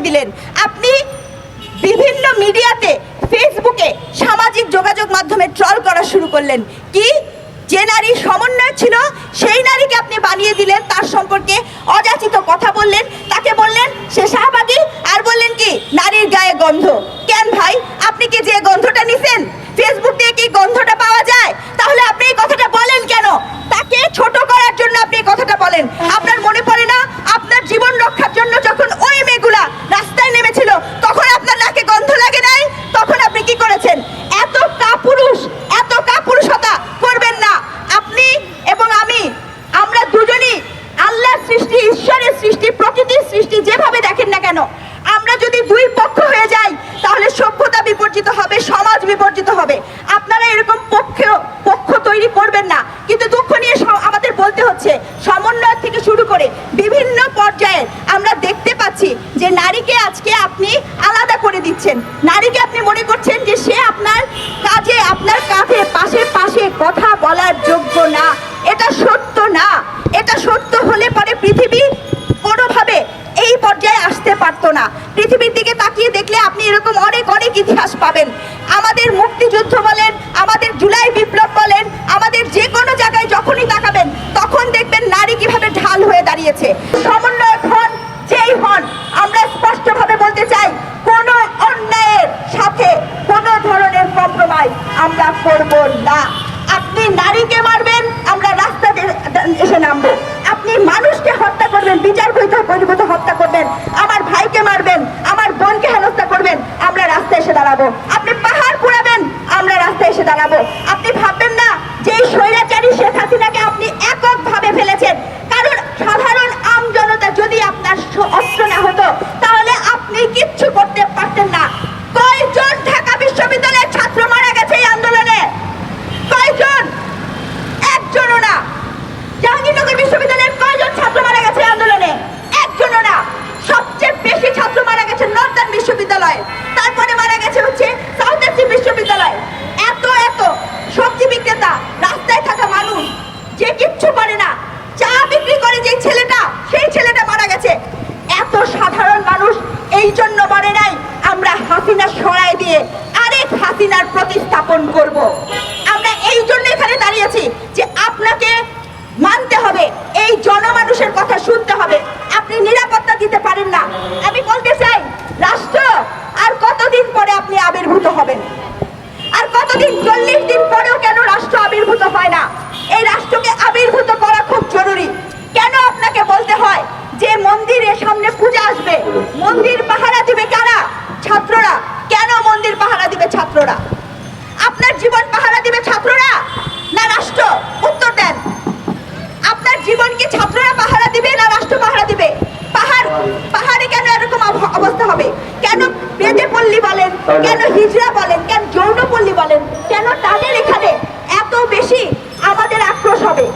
করে দিলেন। আপনি বিভিন্ন মিডিয়াতে, ফেসবুকে সামাজিক যোগাযোগ মাধ্যমে ট্রল করা শুরু করলেন। কি? যে নারী সমন্বয় ছিল, সেই নারীকে আপনি বানিয়ে দিলেন, তার সম্পর্কে অযাচিত কথা বললেন, তাকে বললেন, সে শাহবাগী। আর বললেন কি, নারীর গায়ে গন্ধ। কেন ভাই? আপনি কি যে গন্ধটা নিছে কেন? আমরা যদি দুই পক্ষ হয়ে যাই, তাহলে সভ্যতা বিপর্জিত হবে, সমাজ বিপর্জিত হবে। আপনারা এরকম পক্ষ পক্ষ তৈরি করবেন না। কিন্তু দুঃখ নিয়ে আমাদের বলতে হচ্ছে, সমন্বয় থেকে শুরু করে বিভিন্ন পর্যায়ে আমরা দেখতে পাচ্ছি যে নারীকে আজকে আপনি আলাদা করে দিচ্ছেন। নারীকে আপনি মনে করছেন যে সে আপনার কাজে, আপনার কাঁধে, পাশে পাশে কথা বলার যোগ্য না। দেখলে আপনি এরকম অনেক অনেক ইতিহাস পাবেন। আমাদের মুক্তিযুদ্ধ বলেন, আমাদের জুলাই বিপ্লব বলেন, আমাদের যে কোনো জায়গায় যখনই তাকাবেন, তখন দেখবেন নারী কীভাবে ঢাল হয়ে দাঁড়িয়েছে। সমন্বয়ক হন, যেই হন, আমরা স্পষ্টভাবে বলতে চাই, কোনো অন্যায়ের সাথে কোনো ধরনের কম্প্রোমাইজ আমরা করব না। আপনি নারীকে মারবেন, আমরা রাস্তাতে এসে নামবো। আপনি মানুষকে হত্যা করবেন, বিচার বৈধ হত্যা করবেন। আমরা এই জন্য এখানে দাঁড়িয়েছি যে আপনাকে মানতে হবে, এই জনমানুষের কথা শুনতে হবে। আপনি নিরাপত্তা দিতে পারেন না। আমি বলতে চাই ছাত্ররা না রাষ্ট্র? উত্তর দেন। আপনার জীবনকে ছাত্ররা পাহারা দিবে না রাষ্ট্র পাহারা দিবে? পাহাড় পাহাড়ে কেন এরকম অবস্থা হবে? কেন বেদে পল্লী বলেন? কেন হিজরা বলেন? কেন যৌনপল্লী বলেন? কেন তাদের এখানে এত বেশি আমাদের আক্রোশ হবে?